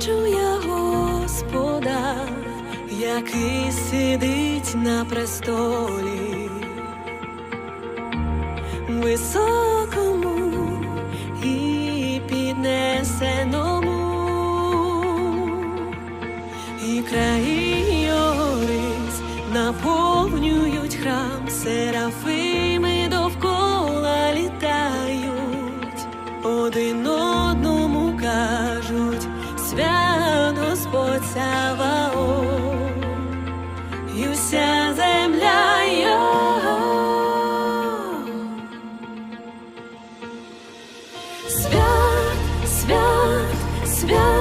Бачу я Господа, який сидить на престолі, високому і піднесеному, і краї Йорис наповнюють храм серафими довкола літають. Одино Господь Саваоф, вся земля Свят, свят, свят.